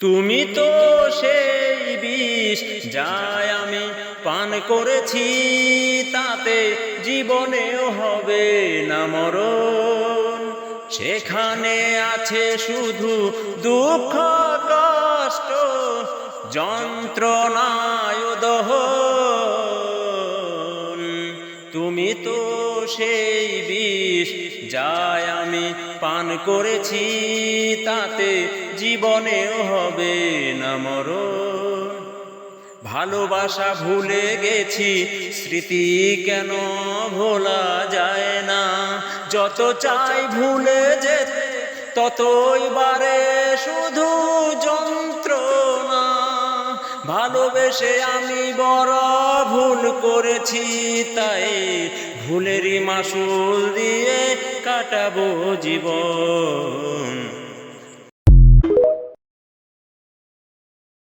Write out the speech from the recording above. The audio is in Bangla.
তুমি তো সেই বিষ যায় আমি পান করেছি, তাতে জীবনেও হবে না মরণ। সেখানে আছে শুধু দুঃখ, কষ্ট, যন্ত্রণায় দহ তুমি তো সেই বিষ যাই আমি পান করেছি, তাতে জীবনেও হবে না মরণ। ভালোবাসা ভুলে গেছি, স্মৃতি কেন ভোলা যায় না? যত চাই ভুলে যেতে, ততই বারে শুধু যন্ত্রণা। ভালোবেসে আমি বড় ভুল করেছি, তাই ভুলেরই মাসুল দিয়ে কাটাবো জীবন।